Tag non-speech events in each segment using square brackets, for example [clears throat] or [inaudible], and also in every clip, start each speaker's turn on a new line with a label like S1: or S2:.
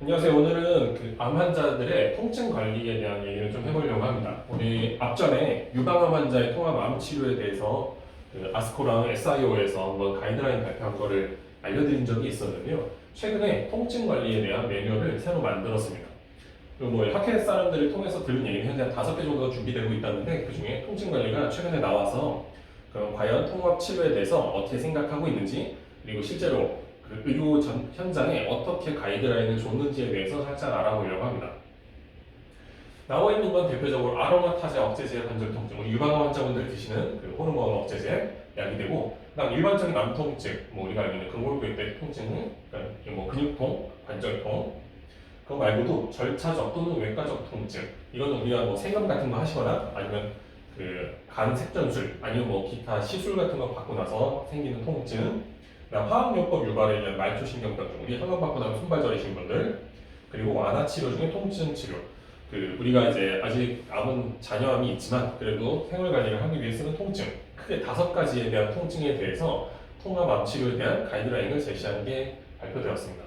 S1: 안녕하세요. 오늘은 그 암 환자들의 통증 관리에 대한 얘기를 좀 해보려고 합니다. 우리 앞전에 유방암 환자의 통합 암 치료에 대해서 그 아스코랑 SIO에서 한번 가이드라인 발표한 거를 알려드린 적이 있었는데요. 최근에 통증 관리에 대한 매뉴얼을 새로 만들었습니다. 그리고 뭐 학회 사람들을 통해서 들은 얘기는 현재 한 다섯 개 정도가 준비되고 있다는데 그 중에 통증 관리가 최근에 나와서 그럼 과연 통합 치료에 대해서 어떻게 생각하고 있는지 그리고 실제로 그 의료 전, 현장에 어떻게 가이드라인을 줬는지에 대해서 살짝 알아보려고 합니다. 나와 있는 건 대표적으로 아로마 타제 억제제 관절 통증, 유방암 환자분들이 드시는 그 호르몬 억제제 약이 되고, 그다음 일반적인 암 통증, 뭐 우리가 알고 있는 근골격대 통증, 그러니까 뭐 근육통, 관절통, 그거 말고도 절차적 또는 외과적 통증, 이거는 우리가 뭐 생감 같은 거 하시거나 아니면 그 간 색전술, 아니면 뭐 기타 시술 같은 거 받고 나서 생기는 통증, 화학요법 유발에 의한 말초신경병증, 우리 항암 받고 나면 손발 저리신 분들, 그리고 완화 치료 중에 통증 치료. 그 우리가 이제 아직 암은 잔여암이 있지만 그래도 생활 관리를 하기 위해서는 통증 크게 다섯 가지에 대한 통증에 대해서 통합 암 치료에 대한 가이드라인을 제시하는 게 발표되었습니다.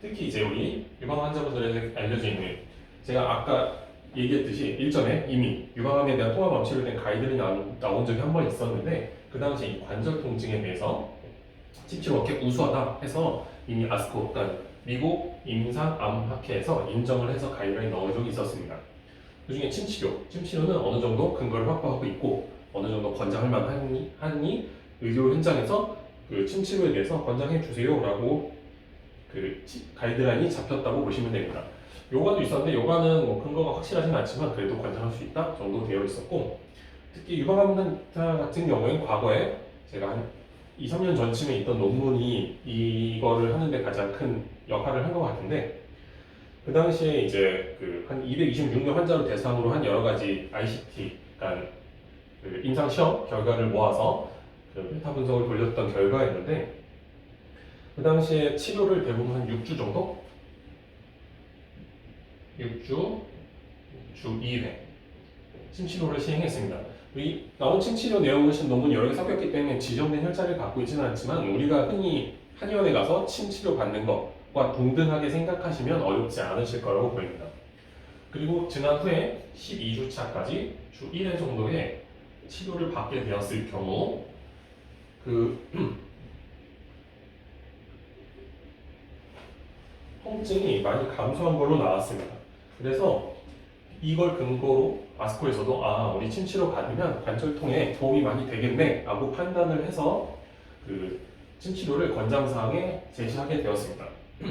S1: 특히 이제 우리 유방 환자분들에게 알려져 있는 제가 아까 얘기했듯이 일전에 이미 유방암에 대한 통합 암 치료에 대한 가이드라인이 나온, 적이 한 번 있었는데 그 당시 이 관절 통증에 대해서 칩치로 어깨 우수하다 해서 이미 아스코, 그러니까 미국 임상암학회에서 인정을 해서 가이드라인 넣은 적이 있었습니다. 그중에 침치료, 침치료는 어느 정도 근거를 확보하고 있고 어느 정도 권장할 만하니 하니 의료 현장에서 그 침치료에 대해서 권장해 주세요라고 그 치- 가이드라인이 잡혔다고 보시면 됩니다. 요가도 있었는데 요가는 뭐 근거가 확실하진 않지만 그래도 권장할 수 있다 정도 되어 있었고 특히 유방암 환자 같은 경우에는 과거에 제가 한 2, 3년 전쯤에 있던 논문이 이거를 하는데 가장 큰 역할을 한 것 같은데 그 당시에 이제 그 한 226명 환자를 대상으로 한 여러 가지 ICT, 그러니까 그 임상 시험 결과를 모아서 그 멘타 분석을 돌렸던 결과였는데 그 당시에 치료를 대부분 한 6주 정도? 6주, 주 2회 침치료를 시행했습니다. 이 나온 침치료 내용을 신 논문이 여러 개 섞였기 때문에 지정된 혈자를 갖고 있지는 않지만 우리가 흔히 한의원에 가서 침 치료 받는 것과 동등하게 생각하시면 어렵지 않으실 거라고 보입니다. 그리고 지난 후에 12주차까지 주 1회 정도의 치료를 받게 되었을 경우 그 [clears throat] 통증이 많이 감소한 걸로 나왔습니다. 그래서 이걸 근거로 아스코에서도 아 우리 침치료 받으면 관절통에 도움이 많이 되겠네 라고 판단을 해서 그 침치료를 권장사항에 제시하게 되었습니다. [clears throat]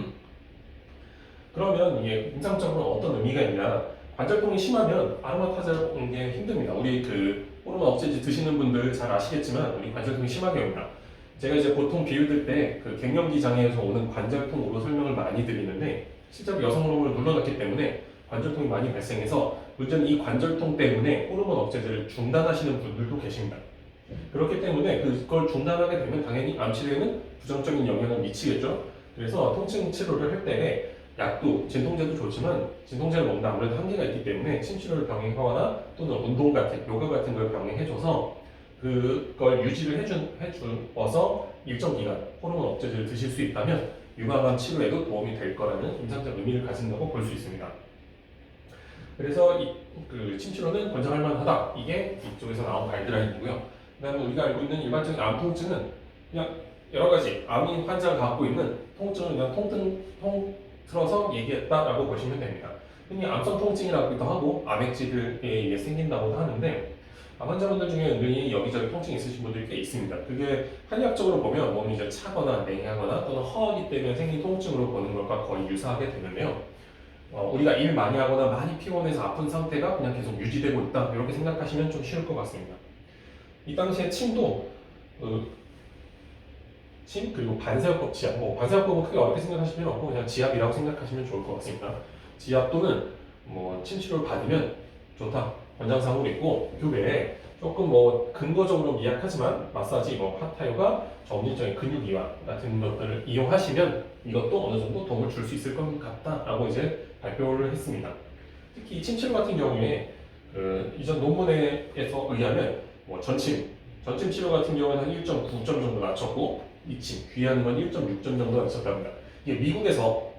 S1: 그러면 이게 임상적으로 어떤 의미가 있냐 관절통이 심하면 아로마타제를 먹는 게 힘듭니다. 우리 그 호르몬 억제제 드시는 분들 잘 아시겠지만 우리 관절통이 심하게 옵니다. 제가 이제 보통 비유 들 때 그 갱년기 장애에서 오는 관절통으로 설명을 많이 드리는데 실제로 여성 호르몬을 눌러놨기 때문에 관절통이 많이 발생해서 문제는 이 관절통 때문에 호르몬 억제제를 중단하시는 분들도 계십니다. 그렇기 때문에 그걸 중단하게 되면 당연히 암 치료에는 부정적인 영향을 미치겠죠. 그래서 통증 치료를 할 때 약도 진통제도 좋지만 진통제를 먹는 아무래도 한계가 있기 때문에 침 치료를 병행하거나 또는 운동 같은 요가 같은 걸 병행해줘서 그걸 유지를 해준 해주어서 일정 기간 호르몬 억제제를 드실 수 있다면 유방암 치료에도 도움이 될 거라는 임상적 의미를 가진다고 볼 수 있습니다. 그래서 이, 그 침치료는 권장할 만하다. 이게 이쪽에서 나온 가이드라인이고요. 그다음에 우리가 알고 있는 일반적인 암 통증은 그냥 여러 가지 암 환자가 갖고 있는 통증을 그냥 통증 통틀어서 얘기했다라고 보시면 됩니다. 흔히 암성 통증이라고도 하고 암액질에 의해 생긴다고도 하는데 암 환자분들 중에 은근히 여기저기 통증이 있으신 분들이 꽤 있습니다. 그게 한의학적으로 보면 몸이 이제 차거나 냉하거나 또는 허하기 때문에 생긴 통증으로 보는 것과 거의 유사하게 되는데요. 어, 우리가 일 많이 하거나 많이 피곤해서 아픈 상태가 그냥 계속 유지되고 있다 이렇게 생각하시면 좀 쉬울 것 같습니다. 이 당시에 침도 어, 침 그리고 반사요법 지압 뭐 반사요법은 크게 어렵게 생각하실 필요 없고 그냥 지압이라고 생각하시면 좋을 것 같습니다. 지압 또는 뭐 침치료를 받으면 좋다 권장사항으로 있고 그 외에 조금 뭐 근거적으로 미약하지만 마사지, 뭐 하타요가 점진적인 근육 이완 같은 것들을 이용하시면 이것도 어느 정도 도움을 줄 수 있을 것 같다라고 이제 발표를 했습니다. 특히 이 침치료 같은 경우에 그 이전 논문에서 의하면 뭐 전침, 전침 치료 같은 경우는 한 1.9점 정도 낮췄고 이침, 귀하는 건 1.6점 정도 낮췄답니다. 이게 미국에서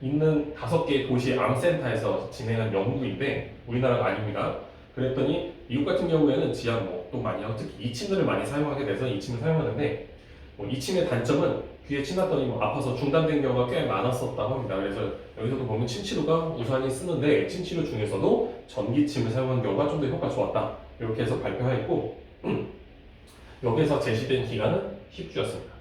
S1: 있는 다섯 개의 도시 암센터에서 진행한 연구인데 우리나라가 아닙니다. 그랬더니 미국 같은 경우에는 지하 뭐또 많이 하고 특히 2층을 많이 사용하게 돼서 2층을 사용하는데 뭐 2층의 단점은 귀에 침났더니 뭐 아파서 중단된 경우가 꽤 많았었다고 합니다. 그래서 여기서도 보면 침치료가 우선이 쓰는데 침치료 중에서도 전기침을 사용한 경우가 좀 더 효과 좋았다. 이렇게 해서 발표하였고 여기에서 제시된 기간은 10주였습니다.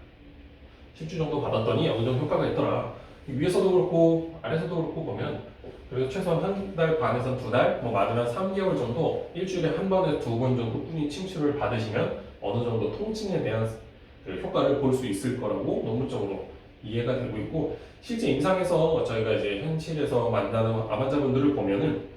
S1: 10주 정도 받았더니 어느 정도 효과가 있더라. 위에서도 그렇고 아래서도 그렇고 보면 그래도 최소한 한 달 반에서 두 달, 뭐 많으면 3개월 정도 일주일에 한 번에 두 번 정도 뿐이 침치료를 받으시면 어느 정도 통증에 대한 그 효과를 볼 수 있을 거라고 논문적으로 이해가 되고 있고 실제 임상에서 저희가 이제 현실에서 만나는 암환자분들을 보면은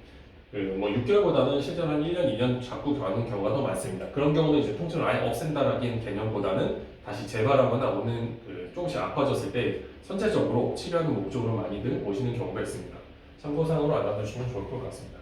S1: 그뭐 6개월보다는 실제로 한 1년, 2년 자꾸 가는 경우가 더 많습니다. 그런 경우는 이제 통증을 아예 없앤다라는 개념보다는 다시 재발하거나 오는 그 조금씩 아파졌을 때 선제적으로 치료하는 목적으로 많이들 오시는 경우가 있습니다. 참고사항으로 알아두시면 좋을 것 같습니다.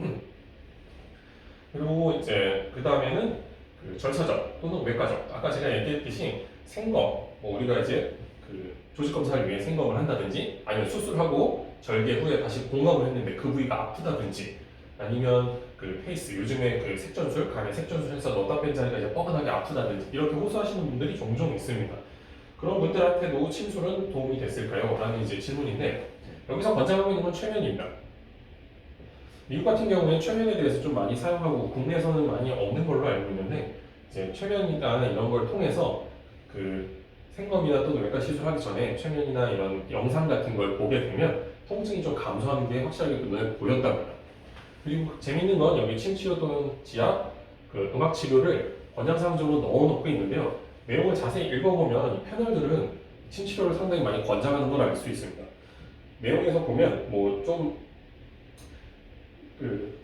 S1: 음. [clears throat] 그리고 이제 그 다음에는 그 절차적 또는 외과적 아까 제가 얘기했듯이 생검 뭐 우리가 이제 그 조직 검사를 위해 생검을 한다든지 아니면 수술하고 절개 후에 다시 공감을 했는데 그 부위가 아프다든지 아니면 그 페이스 요즘에 그 색전술 간에 색전술해서 넣다 뺀 자리가 이제 뻐근하게 아프다든지 이렇게 호소하시는 분들이 종종 있습니다. 그런 분들한테도 침술은 도움이 됐을까요? 라는 이제 질문인데 여기서 권장하고 있는 건 최면입니다. 미국 같은 경우에 최면에 대해서 좀 많이 사용하고 국내에서는 많이 없는 걸로 알고 있는데 이제 최면이나 이런 걸 통해서 그 생검이나 또는 외과 시술하기 전에 최면이나 이런 영상 같은 걸 보게 되면 통증이 좀 감소하는 게 확실하게 눈에 보였답니다. 그리고 재밌는 건 여기 침치료 또는 지압, 그 음악 치료를 권장사항적으로 넣어놓고 있는데요. 내용을 자세히 읽어보면 이 패널들은 침치료를 상당히 많이 권장하는 걸 알 수 있습니다. 내용에서 보면 뭐좀 그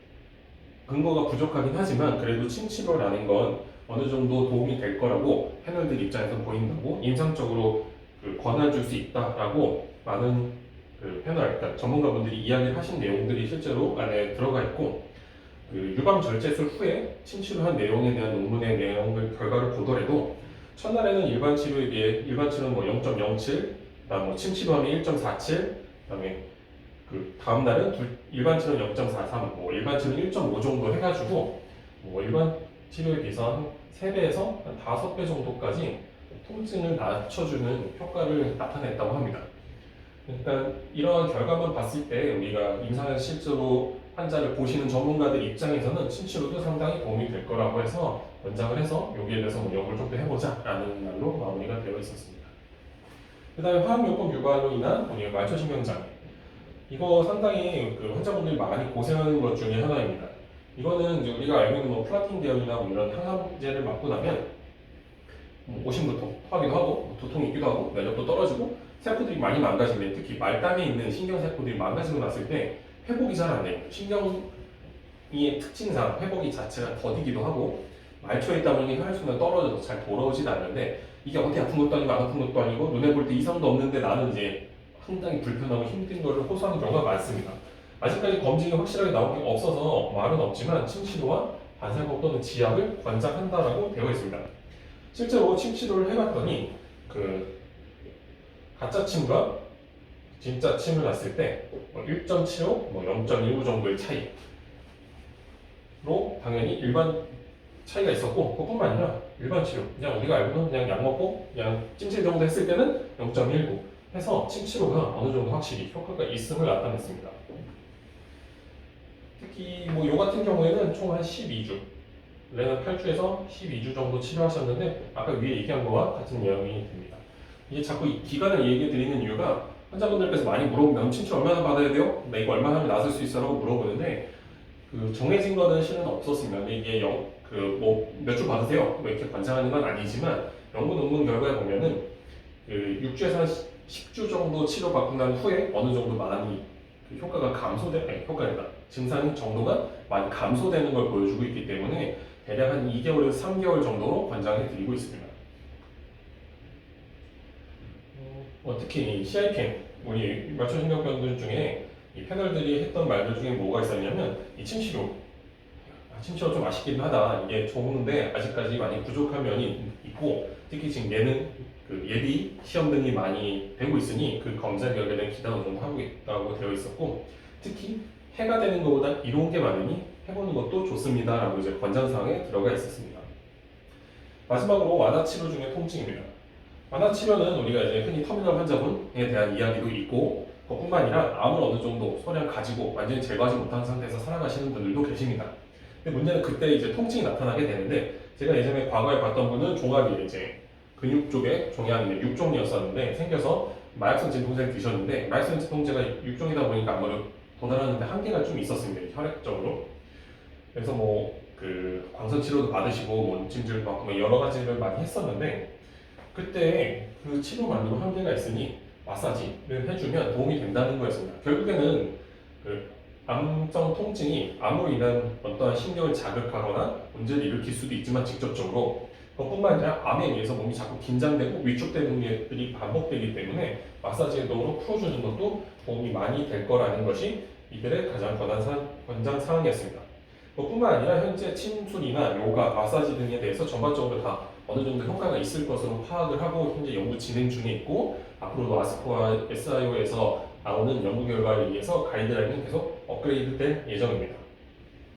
S1: 근거가 부족하긴 하지만 그래도 침치료라는 건 어느 정도 도움이 될 거라고 패널들 입장에서 보인다고 임상적으로 그 권해줄 수 있다라고 많은 그 패널, 그러니까 전문가분들이 이야기를 하신 내용들이 실제로 안에 들어가 있고 그 유방 절제술 후에 침치료한 내용에 대한 논문의 내용을 결과를 보더라도 첫날에는 일반 치료에 비해 일반 치료는 뭐 0.07, 그다음 뭐 침치료하면 1.47, 그다음에 그 다음 날은 둘- 일반 치료는 0.43, 뭐 일반 치료는 1.5 정도 해가지고 뭐 일반 치료에 비해서 한 3배에서 한 5배 정도까지 통증을 낮춰주는 효과를 나타냈다고 합니다. 그러니까 이러한 결과만 봤을 때 우리가 임상에서 실제로 환자를 보시는 전문가들 입장에서는 침치료도 상당히 도움이 될 거라고 해서 권장을 해서 여기에 대해서 뭐 연구를 좀 더 해보자 라는 말로 마무리가 되어 있었습니다. 그 다음에 화학요법 유발로 인한 우리 말초신경장애 이거 상당히 그 환자분들이 많이 고생하는 것 중에 하나입니다. 이거는 이제 우리가 알고 있는 뭐 플라틴 대열이나 뭐 이런 항암제를 맞고 나면 뭐 오심부통 토하기도 하고 뭐 두통이 있기도 하고 면역도 떨어지고 세포들이 많이 망가지는데 특히 말단에 있는 신경세포들이 망가지고 났을 때 회복이 잘 안 돼요. 신경의 특징상 회복이 자체가 더디기도 하고 말초에 있다 보니 혈액순환 떨어져서 잘 돌아오지도 않는데 이게 어디 아픈 것도 아니고 안 아픈 것도 아니고 눈에 볼 때 이상도 없는데 나는 이제 상당히 불편하고 힘든 것을 호소하는 경우가 많습니다. 아직까지 검증이 확실하게 나온 게 없어서 말은 없지만 침치료와 반사법 또는 지압을 권장한다라고 되어 있습니다. 실제로 침치료를 해봤더니 그 가짜 침과 진짜 침을 놨을 때 1.75, 뭐 0.15 정도의 차이로 당연히 일반 차이가 있었고 그뿐만 아니라 일반 치료 그냥 우리가 알고는 그냥 약 먹고 그냥 찜질 정도 했을 때는 0.19 해서 침치료가 어느 정도 확실히 효과가 있음을 나타냈습니다. 특히 뭐 요 같은 경우에는 총 한 12주, 레는 8주에서 12주 정도 치료하셨는데 아까 위에 얘기한 거와 같은 내용이 됩니다. 이게 자꾸 이 기간을 얘기해 드리는 이유가 환자분들께서 많이 물어보면 침치료 얼마나 받아야 돼요? 나 이거 얼마나 하면 나을 수 있어라고 물어보는데 그 정해진 거는 실은 없었습니다. 이게 그뭐 몇 주 받으세요? 뭐 이렇게 관장하는 건 아니지만 연구 논문 결과에 보면은 그 6주에서 한 10주 정도 치료받고 난 후에 어느 정도 많이 그 효과가 감소되, 아니 효과가 증상 정도가 많이 감소되는 걸 보여주고 있기 때문에 대략 한 2개월에서 3개월 정도로 권장해 드리고 있습니다. 어, 특히 이 CIPM, 우리 맞춤신경병들 중에 이 패널들이 했던 말들 중에 뭐가 있었냐면 이 침치료 침치료 좀 아쉽긴 하다. 이게 좋은데 아직까지 많이 부족한 면이 있고 특히 지금 예능 그 예비 시험 등이 많이 되고 있으니 그 검사 기대 어느 정도 하고 있다고 되어 있었고 특히 해가 되는 것보다 이로운 게 많으니 해보는 것도 좋습니다라고 이제 권장사항에 들어가 있었습니다. 마지막으로 완화 치료 중의 통증입니다. 완화 치료는 우리가 이제 흔히 터미널 환자분에 대한 이야기도 있고 그뿐만 아니라 암을 어느 정도 소량 가지고 완전히 제거하지 못한 상태에서 살아가시는 분들도 계십니다. 근데 문제는 그때 이제 통증이 나타나게 되는데 제가 예전에 과거에 봤던 분은 종합이 이제 근육 쪽에 종양이 육종이었었는데 생겨서 마약성 진통제를 드셨는데 마약성 진통제가 육종이다 보니까 아무래도 도달하는데 한계가 좀 있었습니다 혈액적으로 그래서 뭐 그 광선 치료도 받으시고 뭐 찜질 받고 뭐 여러 가지를 많이 했었는데 그때 그 치료 만으로 한계가 있으니 마사지를 해주면 도움이 된다는 거였습니다. 결국에는 그 암성 통증이 암으로 인한 어떠한 신경을 자극하거나 문제를 일으킬 수도 있지만 직접적으로 그것뿐만 아니라 암에 의해서 몸이 자꾸 긴장되고 위축되는 일들이 반복되기 때문에 마사지 행동으로 풀어주는 것도 도움이 많이 될 거라는 것이 이들의 가장 권장 사항이었습니다. 그뿐만 아니라 현재 침술이나 요가, 마사지 등에 대해서 전반적으로 다 어느 정도 효과가 있을 것으로 파악을 하고 현재 연구 진행 중에 있고 앞으로도 아스코와 SIO에서 나오는 연구 결과에 의해서 가이드라인은 계속 업그레이드 될 예정입니다.